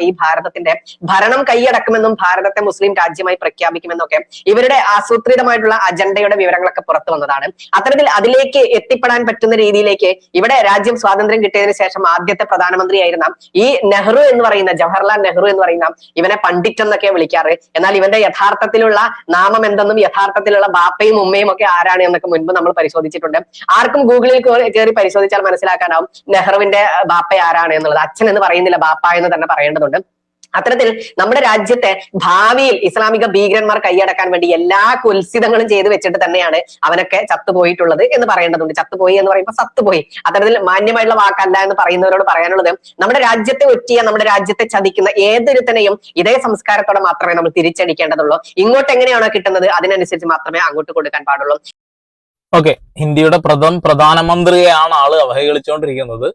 ഈ ഭാരതത്തിന്റെ ഭരണം കൈയടക്കുമെന്നും ഭാരതത്തെ മുസ്ലിം രാജ്യമായി പ്രഖ്യാപിക്കുമെന്നൊക്കെ ഇവരുടെ ആസൂത്രിതമായിട്ടുള്ള അജണ്ടയുടെ വിവരങ്ങളൊക്കെ പുറത്തു വന്നതാണ്. അത്തരത്തിൽ അതിലേക്ക് എത്തിപ്പെടാൻ പറ്റുന്ന രീതിയിലേക്ക് ഇവിടെ രാജ്യം സ്വാതന്ത്ര്യം കിട്ടിയതിനു ശേഷം ആദ്യത്തെ പ്രധാനമന്ത്രിയായിരുന്ന ഈ നെഹ്റു എന്ന് പറയുന്ന ജവഹർലാൽ നെഹ്റു എന്ന് പറയുന്ന ഇവനെ പണ്ഡിറ്റ് എന്നൊക്കെ വിളിക്കാറ്. എന്നാൽ ഇവന്റെ യഥാർത്ഥത്തിലുള്ള നാമം എന്തെന്നും യഥാർത്ഥത്തിലുള്ള ബാപ്പയും ഉമ്മയും ഒക്കെ ആരാണ് എന്നൊക്കെ മുൻപ് നമ്മൾ പരിശോധിച്ചിട്ടുണ്ട്. ആർക്കും ഗൂഗിളിൽ കയറി പരിശോധിച്ചാൽ മനസ്സിലാക്കാനാവും നെഹ്റുവിന്റെ ബാപ്പ ആരാണ് എന്നുള്ളത്. അച്ഛൻ എന്ന് പറയുന്നില്ല ബാപ്പ എന്ന് തന്നെ പറയേണ്ടതുണ്ട് അത്തരത്തിൽ നമ്മുടെ രാജ്യത്തെ ഭാവിയിൽ ഇസ്ലാമിക ഭീകരന്മാർ കൈയടക്കാൻ വേണ്ടി എല്ലാ കുൽസിതങ്ങളും ചെയ്തു വെച്ചിട്ട് തന്നെയാണ് അവനൊക്കെ ചത്തുപോയിട്ടുള്ളത് എന്ന് പറയേണ്ടതുണ്ട്. ചത്തുപോയി എന്ന് പറയുമ്പോൾ സത്തുപോയി. അത്തരത്തിൽ മാന്യമായുള്ള വാക്കല്ല എന്ന് പറയുന്നവരോട് പറയാനുള്ളത് നമ്മുടെ രാജ്യത്തെ ഒറ്റിയ നമ്മുടെ രാജ്യത്തെ ചതിക്കുന്ന ഏതൊരുത്തനെയും ഇതേ സംസ്കാരത്തോടെ മാത്രമേ നമ്മൾ തിരിച്ചടിക്കേണ്ടതുള്ളൂ. ഇങ്ങോട്ട് എങ്ങനെയാണോ കിട്ടുന്നത് അതിനനുസരിച്ച് മാത്രമേ അങ്ങോട്ട് കൊടുക്കാൻ പാടുള്ളൂ. ഓക്കെ. ഇന്ത്യയുടെ പ്രധാന പ്രധാനമന്ത്രിയെയാണ് ആൾ അവഹേളിച്ചുകൊണ്ടിരിക്കുന്നത്.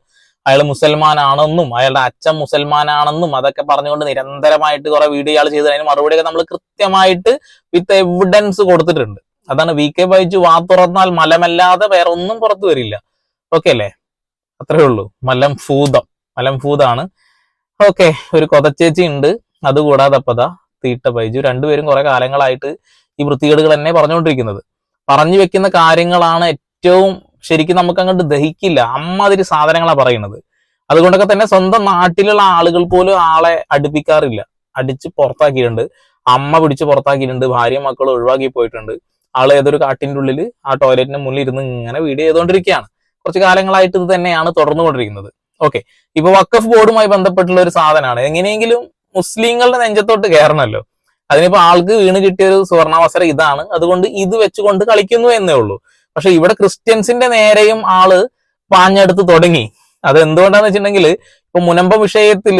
അയാൾ മുസൽമാനാണെന്നും അയാളുടെ അച്ഛൻ മുസൽമാനാണെന്നും അതൊക്കെ പറഞ്ഞുകൊണ്ട് നിരന്തരമായിട്ട് കുറെ വീഡിയോ ഇയാൾ ചെയ്ത് അതിന് മറുപടിയൊക്കെ നമ്മൾ കൃത്യമായിട്ട് വിത്ത് എവിഡൻസ് കൊടുത്തിട്ടുണ്ട്. അതാണ് വി കെ ബൈജു വാ തുറന്നാൽ മലമല്ലാതെ വേറെ ഒന്നും പുറത്തു വരില്ല. ഓക്കെ അല്ലേ? അത്രേ ഉള്ളൂ. മലം ഫൂതം മലം ഫൂതാണ് ഓക്കെ ഒരു കൊതച്ചേച്ചി ഉണ്ട്. അതുകൂടാതെ അപ്പതാ തീട്ട ബൈജു. രണ്ടുപേരും കുറെ കാലങ്ങളായിട്ട് ഈ വൃത്തികേടുകൾ തന്നെ പറഞ്ഞുകൊണ്ടിരിക്കുന്നത്. പറഞ്ഞു വെക്കുന്ന കാര്യങ്ങളാണ് ഏറ്റവും ശരിക്കും നമുക്ക് അങ്ങോട്ട് ദഹിക്കില്ല. അമ്മാതിരി സാധനങ്ങളാ പറയുന്നത്. അതുകൊണ്ടൊക്കെ തന്നെ സ്വന്തം നാട്ടിലുള്ള ആളുകൾ പോലും ആളെ അടുപ്പിക്കാറില്ല. അടിച്ച് പുറത്താക്കിയിട്ടുണ്ട്. അമ്മ പിടിച്ച് പുറത്താക്കിയിട്ടുണ്ട്. ഭാര്യ മക്കൾ ഒഴിവാക്കി പോയിട്ടുണ്ട്. ആൾ ഏതൊരു കാട്ടിന്റെ ഉള്ളിൽ ആ ടോയ്ലറ്റിന് മുന്നിൽ ഇരുന്ന് ഇങ്ങനെ വീഡിയോ ചെയ്തുകൊണ്ടിരിക്കുകയാണ് കുറച്ച് കാലങ്ങളായിട്ട് ഇത് തന്നെയാണ് തുടർന്നുകൊണ്ടിരിക്കുന്നത്. ഓക്കെ. ഇപ്പൊ വക്കഫ് ബോർഡുമായി ബന്ധപ്പെട്ടുള്ള ഒരു സാധനമാണ്. എങ്ങനെയെങ്കിലും മുസ്ലിങ്ങളുടെ നെഞ്ചത്തോട്ട് കയറണമല്ലോ അതിനിപ്പോ ആൾക്ക് വീണ് കിട്ടിയ ഒരു സുവർണാവസരം ഇതാണ്. അതുകൊണ്ട് ഇത് വെച്ചുകൊണ്ട് കളിക്കുന്നു എന്നേ ഉള്ളൂ. പക്ഷെ ഇവിടെ ക്രിസ്ത്യൻസിന്റെ നേരെയും ആൾ പാഞ്ഞെടുത്ത് തുടങ്ങി. അത് എന്തുകൊണ്ടാന്ന് വെച്ചിട്ടുണ്ടെങ്കിൽ ഇപ്പൊ മുനമ്പ വിഷയത്തിൽ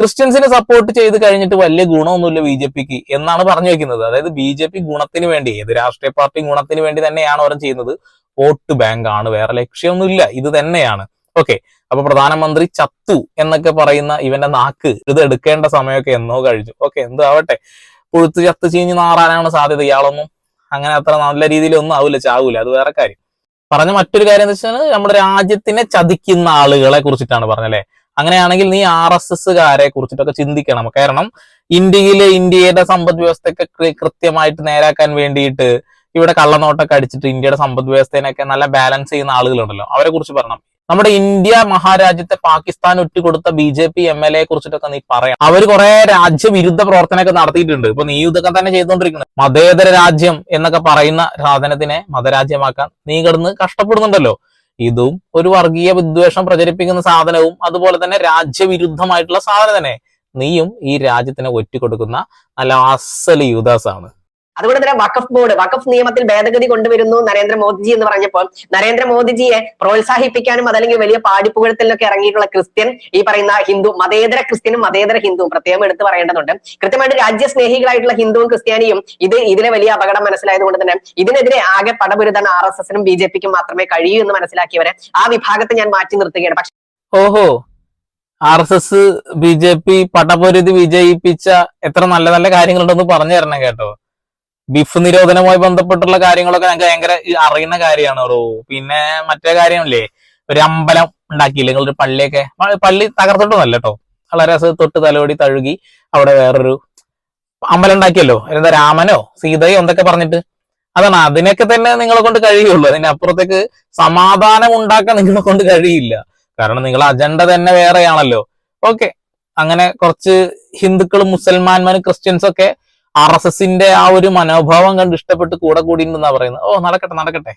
ക്രിസ്ത്യൻസിനെ സപ്പോർട്ട് ചെയ്ത് കഴിഞ്ഞിട്ട് വലിയ ഗുണമൊന്നുമില്ല ബി ജെ പിക്ക് എന്നാണ് പറഞ്ഞു വെക്കുന്നത്. അതായത് ബി ജെ പി ഗുണത്തിന് വേണ്ടി ഏത് രാഷ്ട്രീയ പാർട്ടി ഗുണത്തിന് വേണ്ടി തന്നെയാണ് അവർ ചെയ്യുന്നത്. വോട്ട് ബാങ്ക് ആണ് വേറെ ലക്ഷ്യമൊന്നുമില്ല ഇത് തന്നെയാണ്. ഓക്കെ അപ്പൊ പ്രധാനമന്ത്രി ചത്തു എന്നൊക്കെ പറയുന്ന ഇവന്റെ നാക്ക് ഇത് എടുക്കേണ്ട സമയമൊക്കെ എന്നോ കഴിഞ്ഞു. ഓക്കെ എന്തോ ആവട്ടെ പുഴുത്ത് ചത്ത് ചീഞ്ഞ് നാറാനാണ് സാധ്യത ഇയാളൊന്നും. അങ്ങനെ അത്ര നല്ല രീതിയിലൊന്നും ആവില്ല ചാവൂല. അത് വേറെ കാര്യം. പറഞ്ഞ മറ്റൊരു കാര്യം എന്ന് വെച്ചാൽ നമ്മുടെ രാജ്യത്തിനെ ചതിക്കുന്ന ആളുകളെ കുറിച്ചിട്ടാണ് പറഞ്ഞല്ലേ അങ്ങനെയാണെങ്കിൽ നീ ആർ എസ് എസ്സുകാരെ കുറിച്ചിട്ടൊക്കെ ചിന്തിക്കണം. കാരണം ഇന്ത്യയിലെ ഇന്ത്യയുടെ സമ്പദ് വ്യവസ്ഥയൊക്കെ കൃത്യമായിട്ട് നേരാക്കാൻ വേണ്ടിയിട്ട് ഇവിടെ കള്ളനോട്ടൊക്കെ അടിച്ചിട്ട് ഇന്ത്യയുടെ സമ്പദ് വ്യവസ്ഥേനൊക്കെ നല്ല ബാലൻസ് ചെയ്യുന്ന ആളുകളുണ്ടല്ലോ. അവരെ കുറിച്ച് പറയണം നമ്മുടെ ഇന്ത്യ മഹാരാജ്യത്തെ Pakistan ഒറ്റുകൊടുത്ത B J P M L A കുറിച്ചിട്ടൊക്കെ നീ പറയാം അവർ കുറെ രാജ്യവിരുദ്ധ പ്രവർത്തനമൊക്കെ നടത്തിയിട്ടുണ്ട്. ഇപ്പൊ നീ ഇതൊക്കെ തന്നെ ചെയ്തുകൊണ്ടിരിക്കുന്നത് മതേതര രാജ്യം എന്നൊക്കെ പറയുന്ന സാധനത്തിനെ മതരാജ്യമാക്കാൻ നീ കിടന്ന് കഷ്ടപ്പെടുന്നുണ്ടല്ലോ. ഇതും ഒരു വർഗീയ വിദ്വേഷം പ്രചരിപ്പിക്കുന്ന സാധനവും അതുപോലെ തന്നെ രാജ്യവിരുദ്ധമായിട്ടുള്ള സാധനം തന്നെ നീയും ഈ രാജ്യത്തിനെ ഒറ്റിക്കൊടുക്കുന്ന നല്ല അസൽ യുദാസാണ് അതുകൊണ്ട് തന്നെ വഖഫ് ബോർഡ് വഖഫ് നിയമത്തിൽ ഭേദഗതി കൊണ്ടുവരുന്നു നരേന്ദ്ര മോദിജി എന്ന് പറഞ്ഞപ്പോൾ. നരേന്ദ്ര മോദിജിയെ പ്രോത്സാഹിപ്പിക്കാനും അതല്ലെങ്കിൽ വലിയ പാടിപ്പുകഴത്തിലൊക്കെ ഇറങ്ങിയിട്ടുള്ള ക്രിസ്ത്യൻ ഈ പറയുന്ന ഹിന്ദു മതേതര ക്രിസ്ത്യനും മതേതര ഹിന്ദുവും പ്രത്യേകം എടുത്തു പറയേണ്ടതുണ്ട്. കൃത്യമായിട്ട് രാജ്യസ്നേഹികളായിട്ടുള്ള ഹിന്ദുവും ക്രിസ്ത്യാനിയും ഇത് ഇതിലെ വലിയ അപകടം മനസ്സിലായതുകൊണ്ട് തന്നെ ഇതിനെതിരെ ആകെ പടപുരുതാൻ ആർ എസ് എസിനും ബി ജെ പിക്കും മാത്രമേ കഴിയൂ എന്ന് മനസ്സിലാക്കിയവരെ ആ വിഭാഗത്തെ ഞാൻ മാറ്റി നിർത്തുകയാണ്. പക്ഷെ ഓഹോ R S S B J P പടപൊരുതി വിജയിപ്പിച്ച എത്ര നല്ല നല്ല കാര്യങ്ങളുണ്ടെന്ന് പറഞ്ഞു തരണം കേട്ടോ. ബിഫ് നിരോധനവുമായി ബന്ധപ്പെട്ടുള്ള കാര്യങ്ങളൊക്കെ ഞങ്ങൾക്ക് ഭയങ്കര അറിയുന്ന കാര്യമാണ് ഓ പിന്നെ മറ്റേ കാര്യമല്ലേ? ഒരു അമ്പലം ഉണ്ടാക്കിയില്ലേ? നിങ്ങളൊരു പള്ളിയൊക്കെ പള്ളി തകർത്തിട്ടൊന്നല്ല കേട്ടോ വളരെ അസുഖം തൊട്ട് തലോടി തഴുകി അവിടെ വേറൊരു അമ്പലം ഉണ്ടാക്കിയല്ലോ? എന്താ രാമനോ? സീതയോ? എന്തൊക്കെ പറഞ്ഞിട്ട്? അതാണ്. അതിനൊക്കെ തന്നെ നിങ്ങളെ കൊണ്ട് കഴിയുള്ളൂ. അതിന്റെ അപ്പുറത്തേക്ക് സമാധാനം ഉണ്ടാക്കാൻ നിങ്ങളെ കൊണ്ട് കഴിയില്ല. കാരണം നിങ്ങൾ അജണ്ട തന്നെ വേറെയാണല്ലോ. ഓക്കെ അങ്ങനെ കുറച്ച് ഹിന്ദുക്കളും മുസൽമാന്മാരും ക്രിസ്ത്യൻസ് ഒക്കെ ആർ എസ് എസിന്റെ ആ ഒരു മനോഭാവം കണ്ട് ഇഷ്ടപ്പെട്ട് കൂടെ കൂടി ഉണ്ടെന്നാ പറയുന്നത്. ഓ നടക്കട്ടെ നടക്കട്ടെ.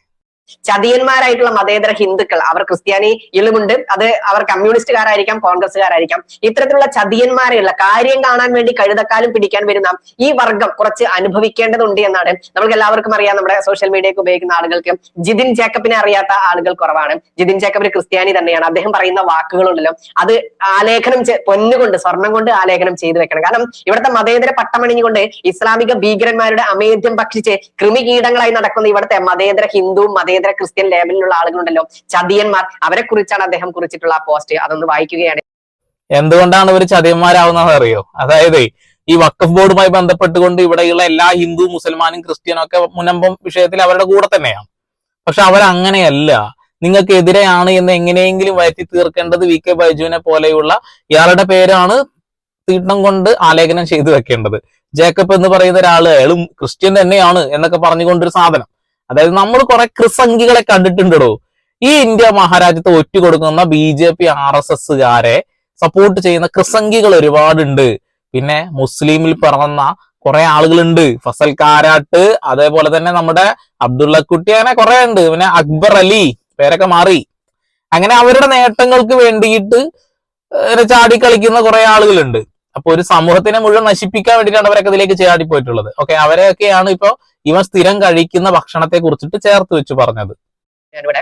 ചതിയന്മാരായിട്ടുള്ള മതേതര ഹിന്ദുക്കൾ അവർ ക്രിസ്ത്യാനി ക്രിസ്ത്യാനിയിലുമുണ്ട് അത് അവർ കമ്മ്യൂണിസ്റ്റുകാരായിരിക്കാം കോൺഗ്രസ്സുകാരായിരിക്കാം. ഇത്തരത്തിലുള്ള ചതിയന്മാരെയുള്ള കാര്യം കാണാൻ വേണ്ടി കഴുതക്കാലും പിടിക്കാൻ വരുന്ന ഈ വർഗം കുറച്ച് അനുഭവിക്കേണ്ടതുണ്ട് എന്നാണ്. നമുക്ക് എല്ലാവർക്കും അറിയാം നമ്മുടെ സോഷ്യൽ മീഡിയയൊക്കെ ഉപയോഗിക്കുന്ന ആളുകൾക്ക് ജിതിൻ ജേക്കബിനെ അറിയാത്ത ആളുകൾ കുറവാണ്. ജിതിൻ ജേക്കബ് ക്രിസ്ത്യാനി തന്നെയാണ്. അദ്ദേഹം പറയുന്ന വാക്കുകളുണ്ടല്ലോ അത് ആലേഖനം പൊന്നുകൊണ്ട് സ്വർണം കൊണ്ട് ആലേഖനം ചെയ്തു വെക്കണം. കാരണം ഇവിടുത്തെ മതേതര പട്ടമണിഞ്ഞുകൊണ്ട് ഇസ്ലാമിക ഭീകരന്മാരുടെ അമേദ്യം ഭക്ഷിച്ച് കൃമികീടങ്ങളായി നടക്കുന്ന ഇവിടുത്തെ മതേതര ഹിന്ദു മതേതര ക്രിസ്ത്യൻ ലേബലിലുള്ള ആളുകളുണ്ടല്ലോ? ചതിയന്മാർ. അവരെ കുറിച്ചാണ് അദ്ദേഹം കുറിച്ചിട്ടുള്ള ആ പോസ്റ്റ് അതൊന്ന് വായിക്കുകയാണ്. എന്തുകൊണ്ടാണ് ഇവർ ചതിയന്മാരാവുന്നത് അറിയോ? അതായത് ഈ വക്കഫ് ബോർഡുമായി ബന്ധപ്പെട്ടുകൊണ്ട് ഇവിടെയുള്ള എല്ലാ ഹിന്ദു മുസൽമാനും ക്രിസ്ത്യനും ഒക്കെ മുനമ്പം വിഷയത്തിൽ അവരുടെ കൂടെ തന്നെയാണ്. പക്ഷെ അവരങ്ങനെയല്ല. നിങ്ങൾക്ക് എതിരെയാണ് എന്ന് എങ്ങനെയെങ്കിലും വരുത്തി തീർക്കേണ്ടത് വി കെ ബൈജുവിനെ പോലെയുള്ള ഇയാളുടെ പേരാണ് തീട്ടം കൊണ്ട് ആലേഖനം ചെയ്തു വെക്കേണ്ടത്. ജേക്കബ് എന്ന് പറയുന്ന ഒരാൾ അയാളും ക്രിസ്ത്യൻ തന്നെയാണ് എന്നൊക്കെ പറഞ്ഞുകൊണ്ടൊരു സാധനം. അതായത് നമ്മൾ കുറെ ക്രിസംഖികളെ കണ്ടിട്ടുണ്ടോ ഈ ഇന്ത്യ മഹാരാജ്യത്ത് ഒറ്റ കൊടുക്കുന്ന B J P R S എസ്സുകാരെ support ചെയ്യുന്ന ക്രിസംഖികൾ ഒരുപാടുണ്ട്. പിന്നെ മുസ്ലിമിൽ പിറന്ന കുറെ ആളുകളുണ്ട്. ഫസൽ കാരാട്ട് അതേപോലെ തന്നെ നമ്മുടെ അബ്ദുള്ള കുട്ടി അങ്ങനെ കുറെ ഉണ്ട്. പിന്നെ അക്ബർ അലി പേരൊക്കെ മാറി. അങ്ങനെ അവരുടെ നേട്ടങ്ങൾക്ക് വേണ്ടിയിട്ട് ചാടി കളിക്കുന്ന കുറെ ആളുകളുണ്ട്. അപ്പൊ ഒരു സമൂഹത്തിനെ മുഴുവൻ നശിപ്പിക്കാൻ വേണ്ടിയിട്ടാണ് അവരൊക്കെ ഇതിലേക്ക് ചാടി പോയിട്ടുള്ളത്. ഓക്കെ അവരെയൊക്കെയാണ് ഇപ്പൊ ഇവൻ സ്ഥിരം കഴിക്കുന്ന ഭക്ഷണത്തെ കുറിച്ചിട്ട് ചേർത്ത് വെച്ച് പറഞ്ഞത്. ഞാനിവിടെ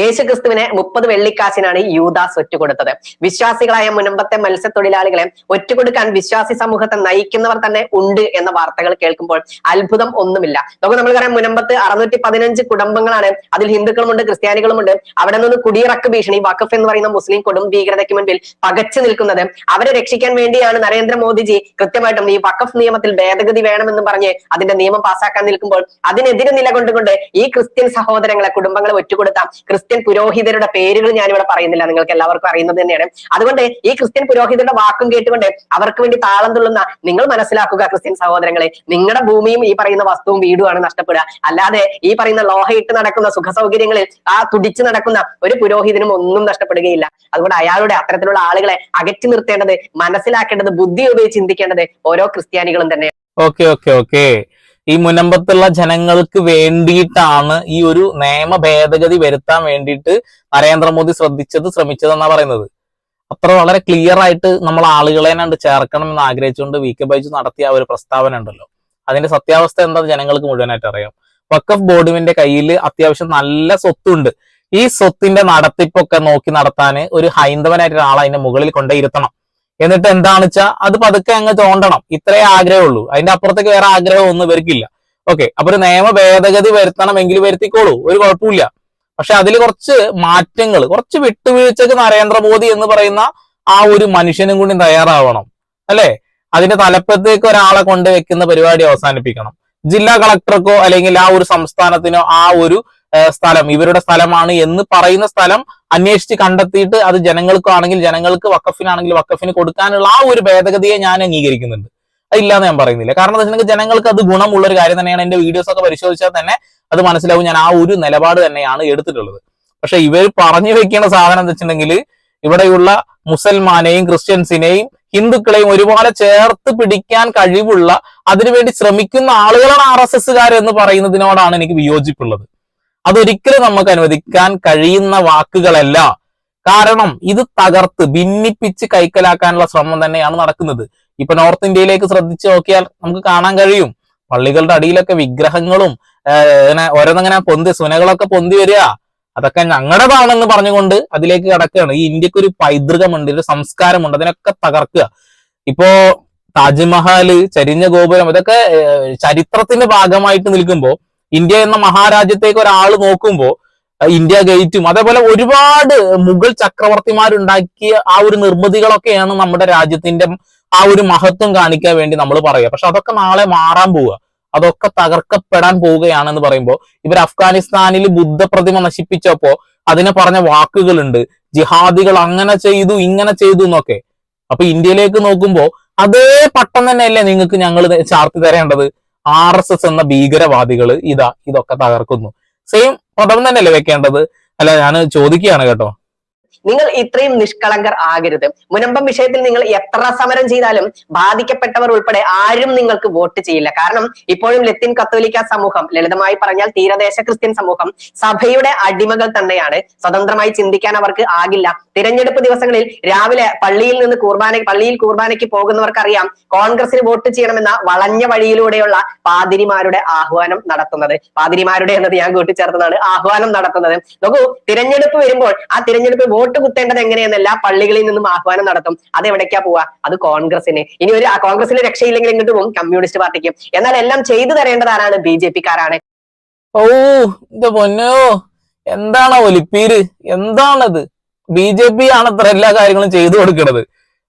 യേശു ക്രിസ്തുവിനെ മുപ്പത് വെള്ളിക്കാശിനാണ് യൂദാസ് ഒറ്റുകൊടുത്തത്. വിശ്വാസികളായ മുനമ്പത്തെ മത്സ്യത്തൊഴിലാളികളെ ഒറ്റുകൊടുക്കാൻ വിശ്വാസി സമൂഹത്തെ നയിക്കുന്നവർ തന്നെ ഉണ്ട് എന്ന വാർത്തകൾ കേൾക്കുമ്പോൾ അത്ഭുതം ഒന്നുമില്ല. നമുക്ക് നമ്മൾക്കറിയാം മുനമ്പത്ത് അറുന്നൂറ്റി പതിനഞ്ച് കുടുംബങ്ങളാണ് അതിൽ ഹിന്ദുക്കളുമുണ്ട് ക്രിസ്ത്യാനികളുമുണ്ട്. അവിടെ നിന്ന് കുടിയിറക്ക് ഭീഷണി വഖഫ് എന്ന് പറയുന്ന മുസ്ലിം കൊടും ഭീകരതയ്ക്ക് മുൻപിൽ പകച്ചു നിൽക്കുന്നത്. അവരെ രക്ഷിക്കാൻ വേണ്ടിയാണ് നരേന്ദ്രമോദിജി കൃത്യമായിട്ടും ഈ വഖഫ് നിയമത്തിൽ ഭേദഗതി വേണമെന്ന് പറഞ്ഞ് അതിന്റെ നിയമം പാസ്സാക്കാൻ നിൽക്കുമ്പോൾ അതിനെതിരെ നിലകൊണ്ടുകൊണ്ട് ഈ ക്രിസ്ത്യൻ സഹോദരങ്ങളെ കുടുംബങ്ങളെ ഒറ്റുകൊടുത്ത. ക്രിസ്ത്യൻ പുരോഹിതരുടെ പേരുകൾ ഞാനിവിടെ പറയുന്നില്ല. നിങ്ങൾക്ക് എല്ലാവർക്കും അറിയുന്നത് തന്നെയാണ്. അതുകൊണ്ട് ഈ ക്രിസ്ത്യൻ പുരോഹിതരുടെ വാക്കും കേട്ടുകൊണ്ട് അവർക്ക് വേണ്ടി താളം തുള്ളുന്ന നിങ്ങൾ മനസ്സിലാക്കുക ക്രിസ്ത്യൻ സഹോദരങ്ങളെ. നിങ്ങളുടെ ഭൂമിയും ഈ പറയുന്ന വസ്തുവും വീടുമാണ് നഷ്ടപ്പെടുക. അല്ലാതെ ഈ പറയുന്ന ലോഹയിട്ട് നടക്കുന്ന സുഖ സൗകര്യങ്ങളിൽ ആ തുടിച്ചു നടക്കുന്ന ഒരു പുരോഹിതനും ഒന്നും നഷ്ടപ്പെടുകയില്ല. അതുകൊണ്ട് അയാളുടെ അത്തരത്തിലുള്ള ആളുകളെ അകറ്റി നിർത്തേണ്ടത് മനസ്സിലാക്കേണ്ടത് ബുദ്ധി ഉപയോഗിച്ച് ചിന്തിക്കേണ്ടത് ഓരോ ക്രിസ്ത്യാനികളും തന്നെ ഓക്കെ ഓക്കെ ഓക്കെ. ഈ മുനമ്പത്തുള്ള ജനങ്ങൾക്ക് വേണ്ടിയിട്ടാണ് ഈ ഒരു നിയമ ഭേദഗതി വരുത്താൻ വേണ്ടിയിട്ട് നരേന്ദ്രമോദി ശ്രദ്ധിച്ചത് ശ്രമിച്ചതെന്നാ പറയുന്നത്. അത്ര വളരെ ക്ലിയർ ആയിട്ട് നമ്മൾ ആളുകളെ കണ്ട് ചേർക്കണം എന്ന് ആഗ്രഹിച്ചുകൊണ്ട് വി കെ ബൈജു നടത്തിയ ഒരു പ്രസ്താവന ഉണ്ടല്ലോ. അതിന്റെ സത്യാവസ്ഥ എന്താ ജനങ്ങൾക്ക് മുഴുവനായിട്ട് അറിയാം. വക്കഫ് ബോർഡിന്റെ കയ്യിൽ അത്യാവശ്യം നല്ല സ്വത്തുണ്ട്. ഈ സ്വത്തിന്റെ നടത്തിപ്പൊക്കെ നോക്കി നടത്താൻ ഒരു ഹൈന്ദവനായിട്ട് ഒരാൾ അതിന്റെ മുകളിൽ കൊണ്ടേ ഇരുത്തണം. എന്നിട്ട് എന്താണെന്ന് വെച്ചാൽ അത് പതുക്കെ അങ്ങ് തോണ്ടണം. ഇത്രേ ആഗ്രഹമുള്ളൂ അതിന്റെ അപ്പുറത്തേക്ക് വേറെ ആഗ്രഹം ഒന്നും ഇവർക്കില്ല. ഓക്കെ അപ്പൊ ഒരു നിയമ ഭേദഗതി വരുത്തണമെങ്കിൽ വരുത്തിക്കോളൂ. ഒരു കുഴപ്പമില്ല. പക്ഷെ അതിൽ കുറച്ച് മാറ്റങ്ങൾ കുറച്ച് വിട്ടുവീഴ്ചക്ക് നരേന്ദ്രമോദി എന്ന് പറയുന്ന ആ ഒരു മനുഷ്യനും കൂടി തയ്യാറാവണം. അല്ലെ? അതിന്റെ തലപ്പത്തേക്ക് ഒരാളെ കൊണ്ടുവെക്കുന്ന പരിപാടി അവസാനിപ്പിക്കണം. ജില്ലാ കളക്ടർക്കോ അല്ലെങ്കിൽ ആ ഒരു സംസ്ഥാനത്തിനോ ആ ഒരു സ്ഥലം. ഇവരുടെ സ്ഥലമാണ് എന്ന് പറയുന്ന സ്ഥലം അന്വേഷിച്ച് കണ്ടെത്തിയിട്ട് അത് ജനങ്ങൾക്കാണെങ്കിൽ ജനങ്ങൾക്ക് വക്കഫിനാണെങ്കിൽ വക്കഫിന് കൊടുക്കാനുള്ള ആ ഒരു ഭേദഗതിയെ ഞാൻ അംഗീകരിക്കുന്നുണ്ട്. അതില്ലാന്ന് ഞാൻ പറയുന്നില്ല. കാരണം എന്താ വെച്ചാൽ ജനങ്ങൾക്ക് അത് ഗുണമുള്ള ഒരു കാര്യം തന്നെയാണ് എന്റെ വീഡിയോസ് ഒക്കെ പരിശോധിച്ചാൽ തന്നെ അത് മനസ്സിലാവും ഞാൻ ആ ഒരു നിലപാട് തന്നെയാണ് എടുത്തിട്ടുള്ളത്. പക്ഷെ ഇവർ പറഞ്ഞു വെക്കേണ്ട സാധനം എന്താ വെച്ചിട്ടുണ്ടെങ്കിൽ ഇവിടെയുള്ള മുസൽമാനെയും ക്രിസ്ത്യൻസിനെയും ഹിന്ദുക്കളെയും ഒരുപോലെ ചേർത്ത് പിടിക്കാൻ കഴിവുള്ള അതിനുവേണ്ടി ശ്രമിക്കുന്ന ആളുകളാണ് ആർ എസ് എസ്സുകാർ എന്ന് പറയുന്നതിനോടാണ് എനിക്ക് വിയോജിപ്പുള്ളത്. അതൊരിക്കലും നമുക്ക് അനുവദിക്കാൻ കഴിയുന്ന വാക്കുകളല്ല. കാരണം ഇത് തകർത്ത് ഭിന്നിപ്പിച്ച് കൈക്കലാക്കാനുള്ള ശ്രമം തന്നെയാണ് നടക്കുന്നത്. ഇപ്പൊ നോർത്ത് ഇന്ത്യയിലേക്ക് ശ്രദ്ധിച്ചു നോക്കിയാൽ നമുക്ക് കാണാൻ കഴിയും. പള്ളികളുടെ അടിയിലൊക്കെ വിഗ്രഹങ്ങളും ഓരോന്നിങ്ങനെ പൊന്തി സുനകളൊക്കെ പൊന്തി വരിക. അതൊക്കെ ഞങ്ങളുടേതാണെന്ന് പറഞ്ഞുകൊണ്ട് അതിലേക്ക് കിടക്കുകയാണ്. ഈ ഇന്ത്യയ്ക്ക് ഒരു പൈതൃകമുണ്ട് ഒരു സംസ്കാരമുണ്ട് അതിനൊക്കെ തകർക്കുക. ഇപ്പോ താജ്മഹൽ ചരിഞ്ഞ ഗോപുരം ഇതൊക്കെ ചരിത്രത്തിന്റെ ഭാഗമായിട്ട് നിൽക്കുമ്പോൾ ഇന്ത്യ എന്ന മഹാരാജ്യത്തേക്ക് ഒരാൾ നോക്കുമ്പോൾ ഇന്ത്യ ഗേറ്റും അതേപോലെ ഒരുപാട് മുഗൾ ചക്രവർത്തിമാരുണ്ടാക്കിയ ആ ഒരു നിർമ്മിതികളൊക്കെയാണ് നമ്മുടെ രാജ്യത്തിന്റെ ആ ഒരു മഹത്വം കാണിക്കാൻ വേണ്ടി നമ്മൾ പറയുക. പക്ഷെ അതൊക്കെ നാളെ മാറാൻ പോവുക. അതൊക്കെ തകർക്കപ്പെടാൻ പോവുകയാണെന്ന് പറയുമ്പോൾ ഇവർ അഫ്ഗാനിസ്ഥാനിൽ ബുദ്ധപ്രതിമ നശിപ്പിച്ചപ്പോ അതിനെ പറഞ്ഞ വാക്കുകളുണ്ട് ജിഹാദികൾ അങ്ങനെ ചെയ്തു ഇങ്ങനെ ചെയ്തു എന്നൊക്കെ. അപ്പൊ ഇന്ത്യയിലേക്ക് നോക്കുമ്പോൾ അതേ പട്ടം തന്നെയല്ലേ നിങ്ങൾക്ക് ഞങ്ങൾ ചാർത്തി തരേണ്ടത്? ആർ എസ് എസ് എന്ന ഭീകരവാദികൾ ഇതാ ഇതൊക്കെ തകർക്കുന്നു. സെയിം പദം തന്നെയല്ലേ വെക്കേണ്ടത്? അല്ല ഞാൻ ചോദിക്കുകയാണ് കേട്ടോ. നിങ്ങൾ ഇത്രയും നിഷ്കളങ്കർ ആകരുത്. മുനമ്പം വിഷയത്തിൽ നിങ്ങൾ എത്ര സമരം ചെയ്താലും ബാധിക്കപ്പെട്ടവർ ഉൾപ്പെടെ ആരും നിങ്ങൾക്ക് വോട്ട് ചെയ്യില്ല. കാരണം ഇപ്പോഴും ലത്തീൻ കത്തോലിക്ക സമൂഹം ലളിതമായി പറഞ്ഞാൽ തീരദേശ ക്രിസ്ത്യൻ സമൂഹം സഭയുടെ അടിമകൾ തന്നെയാണ്. സ്വതന്ത്രമായി ചിന്തിക്കാൻ അവർക്ക് ആകില്ല. തിരഞ്ഞെടുപ്പ് ദിവസങ്ങളിൽ രാവിലെ പള്ളിയിൽ നിന്ന് കുർബാന പള്ളിയിൽ കുർബാനയ്ക്ക് പോകുന്നവർക്കറിയാം കോൺഗ്രസിന് വോട്ട് ചെയ്യണമെന്ന വളഞ്ഞ വഴിയിലൂടെയുള്ള പാതിരിമാരുടെ ആഹ്വാനം നടത്തുന്നത്. പാതിരിമാരുടെ എന്നത് ഞാൻ കൂട്ടിച്ചേർത്തതാണ്. ആഹ്വാനം നടത്തുന്നത്. നോക്കൂ തിരഞ്ഞെടുപ്പ് വരുമ്പോൾ ആ തിരഞ്ഞെടുപ്പ് വോട്ട് കുത്തേണ്ടത് എങ്ങനെയെന്നല്ല പള്ളികളിൽ നിന്നും ആഹ്വാനം നടത്തും. അത് എവിടേക്കാ പോവാ? അത് കോൺഗ്രസിന് ഇനി ഒരു കോൺഗ്രസിന് രക്ഷയില്ലെങ്കിൽ ഇങ്ങോട്ട് പോകും? കമ്മ്യൂണിസ്റ്റ് പാർട്ടിക്ക്. എന്നാൽ എല്ലാം ചെയ്തു തരേണ്ടത് ആരാണ്? B J പിക്കാരാണ്. ഓ ഇത് പൊന്നോ എന്താണ് ഒലിപ്പീര്? എന്താണത്? ബി ജെ പി ആണ് ഇത്ര എല്ലാ കാര്യങ്ങളും ചെയ്തു കൊടുക്കുന്നത്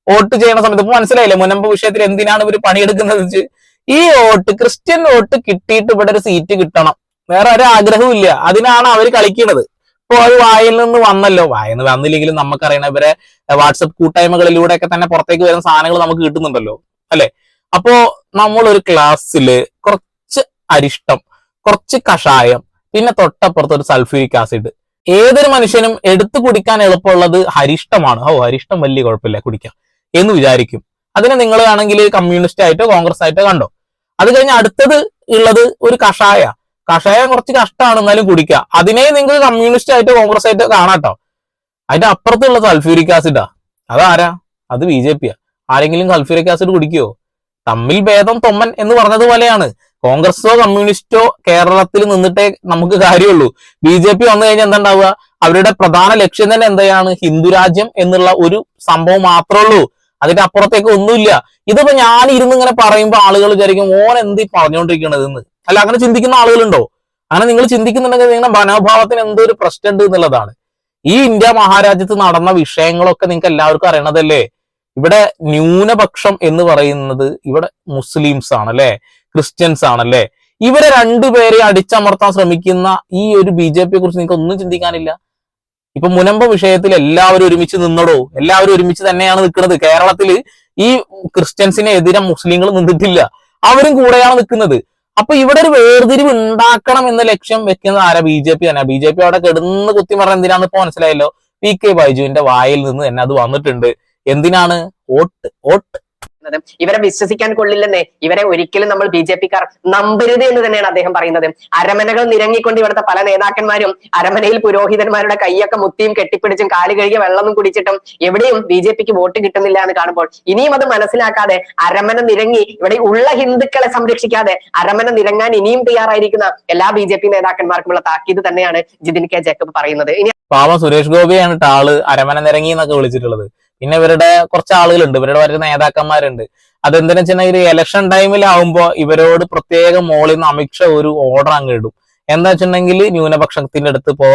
വോട്ട് ചെയ്യുന്ന സമയത്ത് ഇപ്പൊ മനസ്സിലായില്ലേ? മുനമ്പ് വിഷയത്തിൽ എന്തിനാണ് ഇവർ പണിയെടുക്കുന്നത് ഈ വോട്ട് ക്രിസ്ത്യൻ വോട്ട് കിട്ടിയിട്ട് ഇവിടെ ഒരു സീറ്റ് കിട്ടണം. വേറെ ഒരു ആഗ്രഹവും ഇല്ല അതിനാണ് അവർ കളിക്കുന്നത് ഇപ്പൊ അത് വായിൽ നിന്ന് വന്നല്ലോ. വായിൽ നിന്ന് വന്നില്ലെങ്കിലും നമുക്കറിയണം ഇവരെ വാട്സപ്പ് കൂട്ടായ്മകളിലൂടെ ഒക്കെ തന്നെ പുറത്തേക്ക് വരുന്ന സാധനങ്ങൾ നമുക്ക് കിട്ടുന്നുണ്ടല്ലോ അല്ലെ? അപ്പോ നമ്മൾ ഒരു ക്ലാസ്സിൽ കുറച്ച് അരിഷ്ടം കുറച്ച് കഷായം പിന്നെ തൊട്ടപ്പുറത്ത് ഒരു സൾഫ്യൂരിക് ആസിഡ്. ഏതൊരു മനുഷ്യനും എടുത്തു കുടിക്കാൻ എളുപ്പമുള്ളത് ഹരിഷ്ടമാണ്. ഓ ഹരിഷ്ടം വലിയ കുഴപ്പമില്ല കുടിക്കാം എന്ന് വിചാരിക്കും. അതിനെ നിങ്ങൾ ആണെങ്കിൽ കമ്മ്യൂണിസ്റ്റ് ആയിട്ടോ കോൺഗ്രസ് ആയിട്ടോ കണ്ടോ? അത് കഴിഞ്ഞ് അടുത്തത് ഉള്ളത് ഒരു കഷായ. കഷായം കുറച്ച് കഷ്ടമാണ് എന്നാലും കുടിക്കുക അതിനെ നിങ്ങൾ കമ്മ്യൂണിസ്റ്റ് ആയിട്ട് കോൺഗ്രസ് ആയിട്ട് കാണാട്ടോ. അതിന്റെ അപ്പുറത്തുള്ള സൾഫ്യൂരിക് ആസിഡാ അതാരാ? അത് ബി ജെ പിയാ. ആരെങ്കിലും സൾഫ്യൂരിക് ആസിഡ് കുടിക്കുവോ? തമ്മിൽ ഭേദം തൊമ്മൻ എന്ന് പറഞ്ഞതുപോലെയാണ്. കോൺഗ്രസോ കമ്മ്യൂണിസ്റ്റോ കേരളത്തിൽ നിന്നിട്ടേ നമുക്ക് കാര്യമുള്ളൂ. ബി ജെ പി വന്നു കഴിഞ്ഞാൽ എന്താ അവരുടെ പ്രധാന ലക്ഷ്യം തന്നെ എന്താണ് ഹിന്ദുരാജ്യം എന്നുള്ള ഒരു സംഭവം മാത്രമേ ഉള്ളൂ. അതിന്റെ അപ്പുറത്തേക്ക് ഒന്നുമില്ല. ഇതിപ്പോ ഞാൻ ഇരുന്ന് ഇങ്ങനെ പറയുമ്പോൾ ആളുകൾ വിചാരിക്കും ഓൻ എന്ത് പറഞ്ഞുകൊണ്ടിരിക്കണത് എന്ന്? അല്ല അങ്ങനെ ചിന്തിക്കുന്ന ആളുകളുണ്ടോ? അങ്ങനെ നിങ്ങൾ ചിന്തിക്കുന്നുണ്ടെങ്കിൽ നിങ്ങളുടെ മനോഭാവത്തിന് എന്തോ ഒരു പ്രശ്നമുണ്ട് എന്നുള്ളതാണ്. ഈ ഇന്ത്യ മഹാരാജ്യത്ത് നടന്ന വിഷയങ്ങളൊക്കെ നിങ്ങൾക്ക് എല്ലാവർക്കും അറിയണതല്ലേ? ഇവിടെ ന്യൂനപക്ഷം എന്ന് പറയുന്നത് ഇവിടെ മുസ്ലിംസ് ആണല്ലേ? ക്രിസ്ത്യൻസ് ആണല്ലേ? ഇവരെ രണ്ടുപേരെ അടിച്ചമർത്താൻ ശ്രമിക്കുന്ന ഈ ഒരു ബി ജെ പിയെ കുറിച്ച് നിങ്ങൾക്ക് ഒന്നും ചിന്തിക്കാനില്ല. ഇപ്പൊ മുനമ്പ വിഷയത്തിൽ എല്ലാവരും ഒരുമിച്ച് നിന്നടോ എല്ലാവരും ഒരുമിച്ച് തന്നെയാണ് നിൽക്കുന്നത്. കേരളത്തിൽ ഈ ക്രിസ്ത്യൻസിനെ എതിരെ മുസ്ലിങ്ങൾ നിന്നിട്ടില്ല. അവരും കൂടെയാണ് നിൽക്കുന്നത്. അപ്പൊ ഇവിടെ ഒരു വേർതിരിവ് ഉണ്ടാക്കണം എന്ന ലക്ഷ്യം വെക്കുന്നത് ആരാ? ബി ജെ പി തന്നെ. ബി ജെ പി അവിടെ കിടന്ന് കുത്തി പറഞ്ഞ എന്തിനാന്ന് ഇപ്പൊ മനസ്സിലായല്ലോ? പി കെ ബൈജുവിന്റെ വായിൽ നിന്ന് തന്നെ അത് വന്നിട്ടുണ്ട്. എന്തിനാണ്? Vote vote. പറയുന്നത്. ഇവരെ വിശ്വസിക്കാൻ കൊള്ളില്ലെന്നേ. ഇവരെ ഒരിക്കലും നമ്മൾ ബി ജെ പിക്കാർ നമ്പരുത് എന്ന് തന്നെയാണ് അദ്ദേഹം പറയുന്നത്. അരമനകൾ നിരങ്ങിക്കൊണ്ട് ഇവിടുത്തെ പല നേതാക്കന്മാരും അരമനയിൽ പുരോഹിതന്മാരുടെ കൈയൊക്കെ മുത്തിയും കെട്ടിപ്പിടിച്ചും കാൽ കഴുകിയ വെള്ളമൊന്നും കുടിച്ചിട്ടും എവിടെയും ബി ജെ പിക്ക് വോട്ട് കിട്ടുന്നില്ല എന്ന് കാണുമ്പോൾ ഇനിയും അത് മനസ്സിലാക്കാതെ അരമന നിരങ്ങി ഇവിടെ ഉള്ള ഹിന്ദുക്കളെ സംരക്ഷിക്കാതെ അരമന നിരങ്ങാൻ ഇനിയും തയ്യാറായിരിക്കുന്ന എല്ലാ ബി ജെ പി നേതാക്കന്മാർക്കുമുള്ള താക്കീത് തന്നെയാണ് ജിതിൻ കെ ജേക്കബ് പറയുന്നത്. ഇനി പാവം സുരേഷ് ഗോപിയാണ് ആൾ അരമന നിരങ്ങി എന്നൊക്കെ വിളിച്ചിട്ടുള്ളത്. പിന്നെ ഇവരുടെ കുറച്ച് ആളുകളുണ്ട്. ഇവരുടെ വരുന്ന നേതാക്കന്മാരുണ്ട്. അതെന്തിനാ ഈ ഇലക്ഷൻ ടൈമിലാവുമ്പോ ഇവരോട് പ്രത്യേകം മോളിൽ നിന്ന് അമിത്ഷാ ഒരു ഓർഡർ അങ്ങ് ഇടും. എന്താ വെച്ചിട്ടുണ്ടെങ്കിൽ ന്യൂനപക്ഷത്തിന്റെ അടുത്ത് പോ.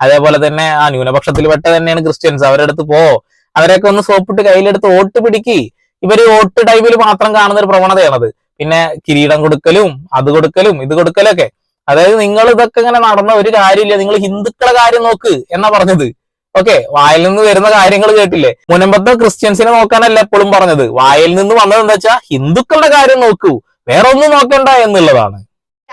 അതേപോലെ തന്നെ ആ ന്യൂനപക്ഷത്തിൽ പെട്ട തന്നെയാണ് ക്രിസ്ത്യൻസ്. അവരുടെ അടുത്ത് പോ. അവരെയൊക്കെ ഒന്ന് സോപ്പിട്ട് കയ്യിലെടുത്ത് വോട്ട് പിടിക്കി. ഇവർ വോട്ട് ടൈമിൽ മാത്രം കാണുന്ന ഒരു പ്രവണതയാണത്. പിന്നെ കിരീടം കൊടുക്കലും അത് കൊടുക്കലും ഇത് കൊടുക്കലൊക്കെ. അതായത് നിങ്ങൾ ഇതൊക്കെ ഇങ്ങനെ നടന്ന ഒരു കാര്യമില്ല. നിങ്ങൾ ഹിന്ദുക്കളെ കാര്യം നോക്ക് എന്നാ പറഞ്ഞത്. ഓക്കെ വായിൽ നിന്ന് വരുന്ന കാര്യങ്ങൾ കേട്ടില്ലേ? മുനമ്പത്തെ ക്രിസ്ത്യൻസിനെ നോക്കാനല്ല എപ്പോഴും പറഞ്ഞത്. വായിൽ നിന്ന് വന്നത് എന്താ വെച്ചാൽ ഹിന്ദുക്കളുടെ കാര്യം നോക്കൂ. വേറെ ഒന്നും നോക്കണ്ട എന്നുള്ളതാണ്.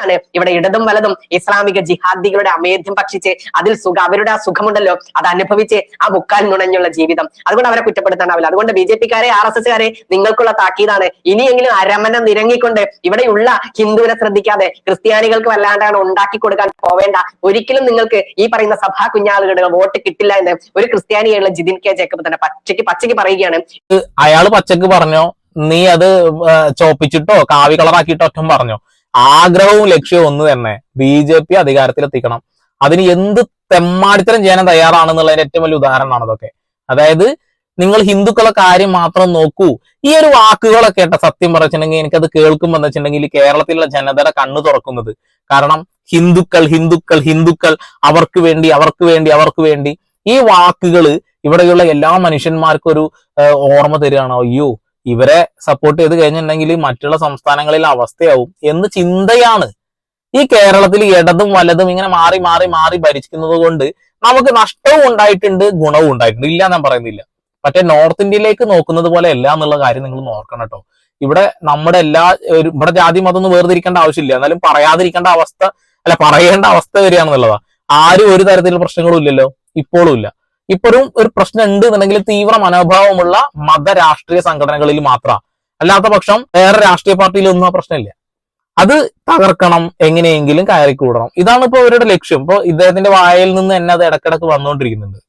ആണ്. ഇവിടെ ഇടതും വലതും ഇസ്ലാമിക ജിഹാദികളുടെ അമേധ്യം ഭക്ഷിച്ച് അതിൽ സുഖം അവരുടെ ആ സുഖമുണ്ടല്ലോ അത് അനുഭവിച്ച് ആ മുക്കാൽ നുണഞ്ഞുള്ള ജീവിതം. അതുകൊണ്ട് അവരെ കുറ്റപ്പെടുത്താനാവില്ല. അതുകൊണ്ട് ബി ജെ പിക്കാരെ ആർ എസ് എസ്കാരെ നിങ്ങൾക്കുള്ള താക്കീതാണ്. ഇനിയെങ്കിലും അരമന നിരങ്ങിക്കൊണ്ട് ഇവിടെയുള്ള ഹിന്ദുവിനെ ശ്രദ്ധിക്കാതെ ക്രിസ്ത്യാനികൾക്ക് വല്ലാണ്ടാണ് ഉണ്ടാക്കി കൊടുക്കാൻ പോവേണ്ട. ഒരിക്കലും നിങ്ങൾക്ക് ഈ പറയുന്ന സഭാ കുഞ്ഞാളുകളുടെ വോട്ട് കിട്ടില്ല എന്ന് ഒരു ക്രിസ്ത്യാനിയുള്ള ജിതിൻ കെ ജേക്കബ് തന്നെ പച്ചക്ക് പച്ചക്ക് പറയുകയാണ്. അയാൾ പച്ചക്ക് പറഞ്ഞോ? നീ അത് ചോപ്പിച്ചിട്ടോ കാവി കളറാക്കിയിട്ടോ ഒറ്റം പറഞ്ഞോ? ആഗ്രഹവും ലക്ഷ്യവും ഒന്ന് തന്നെ ബി ജെ പി അധികാരത്തിലെത്തിക്കണം. അതിന് എന്ത് തെമ്മാടിത്തരം ചെയ്യാൻ തയ്യാറാണെന്നുള്ളതിന്റെ ഏറ്റവും വലിയ ഉദാഹരണമാണ് അതൊക്കെ. അതായത് നിങ്ങൾ ഹിന്ദുക്കളെ കാര്യം മാത്രം നോക്കൂ. ഈ ഒരു വാക്കുകളൊക്കെ കേട്ട സത്യം പറഞ്ഞിട്ടുണ്ടെങ്കിൽ എനിക്കത് കേൾക്കുമ്പോൾ വെച്ചിട്ടുണ്ടെങ്കിൽ കേരളത്തിലുള്ള ജനതയുടെ കണ്ണു തുറക്കുന്നത്. കാരണം ഹിന്ദുക്കൾ ഹിന്ദുക്കൾ ഹിന്ദുക്കൾ അവർക്ക് വേണ്ടി അവർക്ക് വേണ്ടി അവർക്ക് വേണ്ടി ഈ വാക്കുകൾ ഇവിടെയുള്ള എല്ലാ മനുഷ്യന്മാർക്കും ഒരു ഓർമ്മ തരികയാണ്. അയ്യോ ഇവരെ സപ്പോർട്ട് ചെയ്ത് കഴിഞ്ഞിട്ടുണ്ടെങ്കിൽ മറ്റുള്ള സംസ്ഥാനങ്ങളിലെ അവസ്ഥയാവും എന്ന് ചിന്തയാണ് ഈ കേരളത്തിൽ ഇടതും വലതും ഇങ്ങനെ മാറി മാറി മാറി ഭരിക്കുന്നത് കൊണ്ട് നമുക്ക് നഷ്ടവും ഉണ്ടായിട്ടുണ്ട് ഗുണവും ഉണ്ടായിട്ടുണ്ട്. ഇല്ല ഞാൻ പറയുന്നില്ല. മറ്റേ നോർത്ത് ഇന്ത്യയിലേക്ക് നോക്കുന്നത് പോലെ അല്ല എന്നുള്ള കാര്യം നിങ്ങൾ നോക്കണം കേട്ടോ. ഇവിടെ നമ്മുടെ എല്ലാ ഒരു ഇവിടെ ജാതി മതം ഒന്നും വേർതിരിക്കേണ്ട ആവശ്യമില്ല. എന്നാലും പറയാതിരിക്കേണ്ട അവസ്ഥ അല്ല പറയേണ്ട അവസ്ഥ വരികയാണെന്നുള്ളതാ. ആരും ഒരു തരത്തിലുള്ള പ്രശ്നങ്ങളും ഇല്ലല്ലോ. ഇപ്പോഴും ഇല്ല. ഇപ്പോഴും ഒരു പ്രശ്നം ഉണ്ട് എന്നുണ്ടെങ്കിൽ തീവ്ര മനോഭാവമുള്ള മതരാഷ്ട്രീയ സംഘടനകളിൽ മാത്രം. അല്ലാത്ത പക്ഷം വേറെ രാഷ്ട്രീയ പാർട്ടിയിലൊന്നും ആ പ്രശ്നമില്ല. അത് തകർക്കണം എങ്ങനെയെങ്കിലും കയറി കൂടണം ഇതാണ് ഇപ്പൊ അവരുടെ ലക്ഷ്യം. ഇപ്പൊ ഇദ്ദേഹത്തിന്റെ വായിൽ നിന്ന് തന്നെ അത് ഇടക്കിടക്ക് വന്നുകൊണ്ടിരിക്കുന്നുണ്ട്.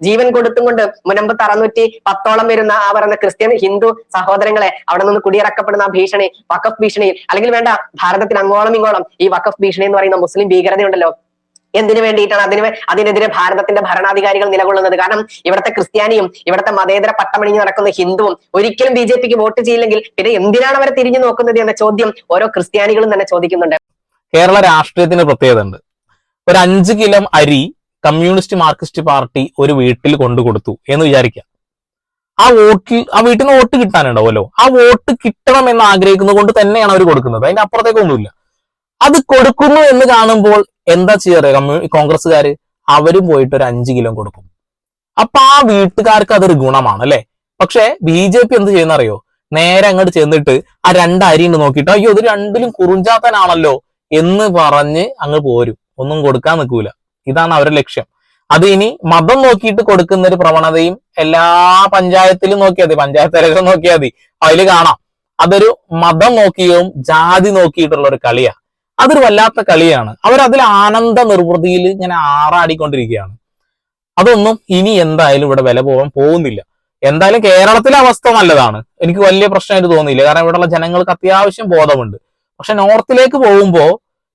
ജീവൻ കൊടുത്തും കൊണ്ട് മുനമ്പ് അറുന്നൂറ്റി പത്തോളം വരുന്ന ആ പറയുന്ന ക്രിസ്ത്യൻ ഹിന്ദു സഹോദരങ്ങളെ അവിടെ നിന്ന് കുടിയിറക്കപ്പെടുന്ന ആ ഭീഷണി വഖഫ് ഭീഷണിയിൽ അല്ലെങ്കിൽ വേണ്ട ഭാരതത്തിൽ അങ്ങോളം ഇങ്ങോളം ഈ വഖഫ് ഭീഷണി എന്ന് പറയുന്ന മുസ്ലിം ഭീകരതയുണ്ടല്ലോ എന്തിനു വേണ്ടിയിട്ടാണ് അതിന് അതിനെതിരെ ഭാരതത്തിന്റെ ഭരണാധികാരികൾ നിലകൊള്ളുന്നത്? കാരണം ഇവിടുത്തെ ക്രിസ്ത്യാനിയും ഇവിടുത്തെ മതേതര പട്ടമണിഞ്ഞ് നടക്കുന്ന ഹിന്ദുവും ഒരിക്കലും ബി ജെ പിക്ക് വോട്ട് ചെയ്യില്ലെങ്കിൽ പിന്നെ എന്തിനാണ് അവരെ തിരിഞ്ഞു നോക്കുന്നത് എന്ന ചോദ്യം ഓരോ ക്രിസ്ത്യാനികളും തന്നെ ചോദിക്കുന്നുണ്ട്. കേരള രാഷ്ട്രീയത്തിന് പ്രത്യേകത ഉണ്ട് ഒരു അഞ്ച് കിലോ അരി കമ്മ്യൂണിസ്റ്റ് മാർക്സിസ്റ്റ് പാർട്ടി ഒരു വീട്ടിൽ കൊണ്ടു കൊടുത്തു എന്ന് വിചാരിക്കാം ആ വോട്ടിൽ ആ വീട്ടിൽ നിന്ന് വോട്ട് കിട്ടാനുണ്ടാവുമല്ലോ ആ വോട്ട് കിട്ടണം എന്ന് ആഗ്രഹിക്കുന്നത് കൊണ്ട് തന്നെയാണ് അവർ കൊടുക്കുന്നത്. അതിന്റെ അപ്പുറത്തേക്കൊന്നുമില്ല അത് കൊടുക്കുന്നു എന്ന് കാണുമ്പോൾ എന്താ ചെയ്യാറ്? കമ്മ്യൂ കോൺഗ്രസ്സുകാര് അവരും പോയിട്ട് ഒരു അഞ്ച് കിലോ കൊടുക്കും. അപ്പൊ ആ വീട്ടുകാർക്ക് അതൊരു ഗുണമാണ് അല്ലെ? പക്ഷെ ബി ജെ പി എന്ത് ചെയ്യുന്ന അറിയോ നേരെ അങ്ങോട്ട് ചെന്നിട്ട് ആ രണ്ട് അരിയുണ്ട് നോക്കിയിട്ട് അയ്യോ ഇത് രണ്ടിലും കുറുഞ്ചാത്തനാണല്ലോ എന്ന് പറഞ്ഞ് അങ്ങ് പോരും. ഒന്നും കൊടുക്കാൻ നിൽക്കൂല. ഇതാണ് അവരുടെ ലക്ഷ്യം. അത് ഇനി മതം നോക്കിയിട്ട് കൊടുക്കുന്ന ഒരു പ്രവണതയും എല്ലാ പഞ്ചായത്തിലും നോക്കിയാൽ മതി. പഞ്ചായത്ത് ഇലക്ഷൻ നോക്കിയാൽ മതി. അതിൽ കാണാം. അതൊരു മതം നോക്കിയും ജാതി നോക്കിയിട്ടുള്ള ഒരു കളിയാ. അതൊരു വല്ലാത്ത കളിയാണ്. അവരതിൽ ആനന്ദ നിർവൃതിയിൽ ഇങ്ങനെ ആറാടിക്കൊണ്ടിരിക്കുകയാണ്. അതൊന്നും ഇനി എന്തായാലും ഇവിടെ വില പോകാൻ പോകുന്നില്ല. എന്തായാലും കേരളത്തിലെ അവസ്ഥ നല്ലതാണ്. എനിക്ക് വലിയ പ്രശ്നമായിട്ട് തോന്നിയില്ല. കാരണം ഇവിടെയുള്ള ജനങ്ങൾക്ക് അത്യാവശ്യം ബോധമുണ്ട്. പക്ഷെ നോർത്തിലേക്ക് പോകുമ്പോൾ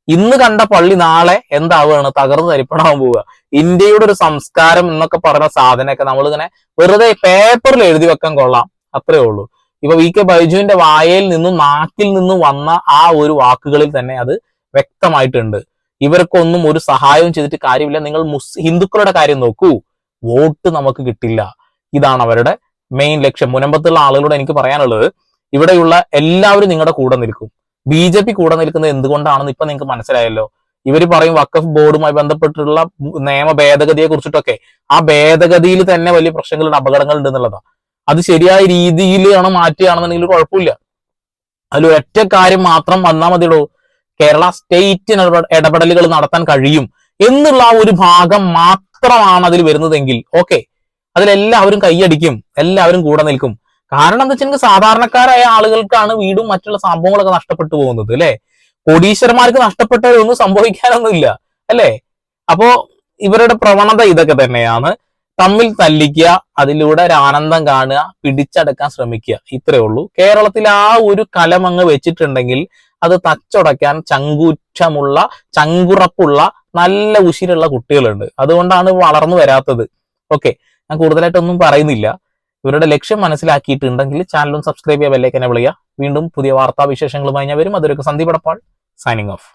ഇന്ന് കണ്ട പള്ളി നാളെ എന്താവുകയാണ്? തകർന്നു തരിപ്പണാൻ പോവുക. ഇന്ത്യയുടെ ഒരു സംസ്കാരം എന്നൊക്കെ പറഞ്ഞ സാധനമൊക്കെ നമ്മളിങ്ങനെ വെറുതെ പേപ്പറിൽ എഴുതി വെക്കാൻ കൊള്ളാം. അത്രേ ഉള്ളൂ. ഇപ്പൊ വി കെ ബൈജുവിന്റെ വായയിൽ നിന്നും നാക്കിൽ നിന്നും വന്ന ആ ഒരു വാക്കുകളിൽ തന്നെ അത് വ്യക്തമായിട്ടുണ്ട്. ഇവർക്കൊന്നും ഒരു സഹായവും ചെയ്തിട്ട് കാര്യമില്ല. നിങ്ങൾ മുസ് ഹിന്ദുക്കളുടെ കാര്യം നോക്കൂ. വോട്ട് നമുക്ക് കിട്ടില്ല. ഇതാണ് അവരുടെ മെയിൻ ലക്ഷ്യം. മുനമ്പത്തുള്ള ആളുകളോട് എനിക്ക് പറയാനുള്ളത് ഇവിടെയുള്ള എല്ലാവരും നിങ്ങളുടെ കൂടെ നിൽക്കും. ബി ജെ പി കൂടെ നിൽക്കുന്നത് എന്തുകൊണ്ടാണെന്ന് ഇപ്പൊ നിങ്ങൾക്ക് മനസ്സിലായല്ലോ. ഇവർ പറയും വക്കഫ് ബോർഡുമായി ബന്ധപ്പെട്ടുള്ള നിയമ ഭേദഗതിയെ കുറിച്ചിട്ടൊക്കെ. ആ ഭേദഗതിയിൽ തന്നെ വലിയ പ്രശ്നങ്ങളുണ്ട് അപകടങ്ങളുണ്ട് എന്നുള്ളതാണ്. അത് ശരിയായ രീതിയിലാണ് മാറ്റുകയാണെന്നുണ്ടെങ്കിൽ കുഴപ്പമില്ല. അതിൽ ഒറ്റ കാര്യം മാത്രം വന്നാൽ മതിയുള്ളൂ കേരള സ്റ്റേറ്റിന് ഇടപെടലുകൾ നടത്താൻ കഴിയും എന്നുള്ള ആ ഒരു ഭാഗം മാത്രമാണ് അതിൽ വരുന്നതെങ്കിൽ ഓക്കെ അതിലെല്ലാവരും കൈയടിക്കും എല്ലാവരും കൂടെ നിൽക്കും. കാരണം എന്താ വെച്ചാൽ സാധാരണക്കാരായ ആളുകൾക്കാണ് വീടും മറ്റുള്ള സംഭവങ്ങളൊക്കെ നഷ്ടപ്പെട്ടു പോകുന്നത് അല്ലെ? കോടീശ്വരന്മാർക്ക് നഷ്ടപ്പെട്ടതൊന്നും സംഭവിക്കാനൊന്നുമില്ല അല്ലെ? അപ്പോ ഇവരുടെ പ്രവണത ഇതൊക്കെ തന്നെയാണ്. തമ്മിൽ തല്ലിക്കുക അതിലൂടെ ഒരു ആനന്ദം കാണുക പിടിച്ചടക്കാൻ ശ്രമിക്കുക. ഇത്രയേ ഉള്ളൂ. കേരളത്തിൽ ആ ഒരു കലമങ്ങ് വെച്ചിട്ടുണ്ടെങ്കിൽ അത് തച്ചുടയ്ക്കാൻ ചങ്കൂറ്റമുള്ള ചങ്കുറപ്പുള്ള നല്ല ഉശിരുള്ള കുട്ടികളുണ്ട്. അതുകൊണ്ടാണ് വളർന്നു വരാത്തത്. ഓക്കെ. ഞാൻ കൂടുതലായിട്ടൊന്നും പറയുന്നില്ല. ഇവരുടെ ലക്ഷ്യം മനസ്സിലാക്കിയിട്ടുണ്ടെങ്കിൽ ചാനലും സബ്സ്ക്രൈബ് ചെയ്യാൻ ബെല്ലേക്കനെ വിളിക്കുക. വീണ്ടും പുതിയ വാർത്താ വിശേഷങ്ങളുമായി ഞാൻ വരും. അതൊരു സന്ദീപ് എടപ്പാൾ സൈനിങ് ഓഫ്